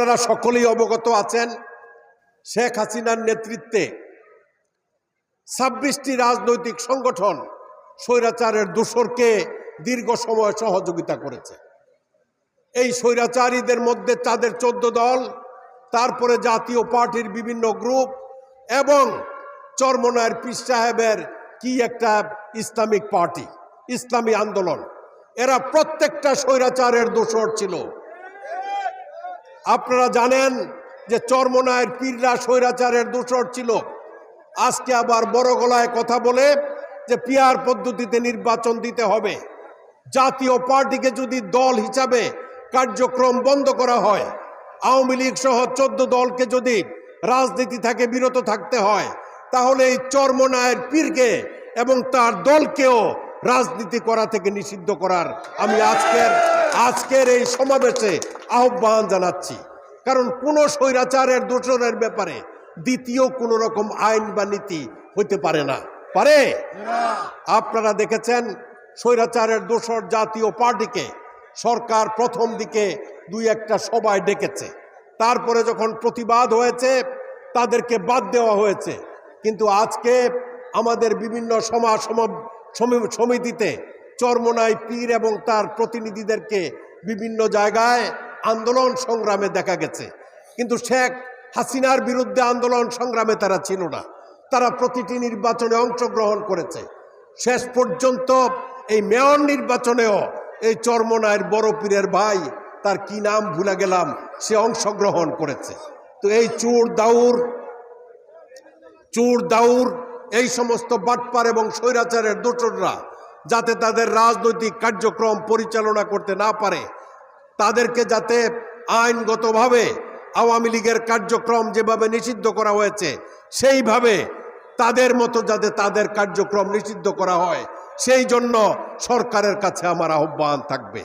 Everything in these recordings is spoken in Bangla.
আপনারা সকলেই অবগত আছেন শেখ হাসিনার নেতৃত্বে ছাব্বিশটি রাজনৈতিক সংগঠন স্বৈরাচারের দোসরকে দীর্ঘ সময় সহযোগিতা করেছে। এই স্বৈরাচারীদের মধ্যে তাদের চোদ্দ দল, তারপরে জাতীয় পার্টির বিভিন্ন গ্রুপ এবং চরমনায়ের পীর সাহেবের কি একটা ইসলামিক পার্টি, ইসলামী আন্দোলন। এরা প্রত্যেকটা স্বৈরাচারের দোসর ছিল। আপনারা জানেন যে চরমনায়ের পীররা স্বৈরাচারের দোসর ছিল। আজকে আবার বড় গলায় কথা বলে যে পিয়ার পদ্ধতিতে নির্বাচন দিতে হবে। জাতীয় পার্টিকে যদি দল হিসাবে কার্যক্রম বন্ধ করা হয়, আওয়ামী লীগ সহ চোদ্দ দলকে যদি রাজনীতি থেকে বিরত থাকতে হয়, তাহলে এই চরমনায়ের পীরকে এবং তার দলকেও রাজনীতি করা থেকে নিষিদ্ধ করার আমি আজকের আজকের এই সমাবেশে আহ্বান জানাচ্ছি। কারণ কোনো স্বৈরাচারের দোষরের ব্যাপারে দ্বিতীয় কোনো রকম আইন বা নীতি হইতে পারে না। পারে? আপনারা দেখেছেন, স্বৈরাচারের দোষর জাতীয় পার্টিকে সরকার প্রথম দিকে দুই একটা সভায় ডেকেছে। তারপরে যখন প্রতিবাদ হয়েছে, তাদেরকে বাদ দেওয়া হয়েছে। কিন্তু আজকে আমাদের বিভিন্ন সমাজ সম- সমি- সমিতিতে চরমনাই পীর এবং তার প্রতিনিধিদেরকে বিভিন্ন জায়গায় আন্দোলন সংগ্রামে দেখা গেছে। কিন্তু শেখ হাসিনার বিরুদ্ধে আন্দোলন সংগ্রামে তারা ছিল না। তারা প্রতিটি নির্বাচনে অংশগ্রহণ করেছে। শেষ পর্যন্ত এই মেয়র নির্বাচনেও এই চরমনায়ের বড় পীরের ভাই, তার কি নাম ভুলে গেলাম, সে অংশগ্রহণ করেছে। তো এই চোর দাউর চোর দাউর এই সমস্ত বাটপার এবং স্বৈরাচারের দোসররা যাতে তাদের রাজনৈতিক কার্যক্রম পরিচালনা করতে না পারে, তাদেরকে যাতে আইনগতভাবে আওয়ামী লীগের কার্যক্রম যেভাবে নিষিদ্ধ করা হয়েছে, সেইভাবে তাদের মতো যাতে তাদের কার্যক্রম নিষিদ্ধ করা হয়, সেই জন্য সরকারের কাছে আমার আহ্বান থাকবে।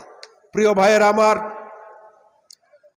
প্রিয় ভাইয়ের আমার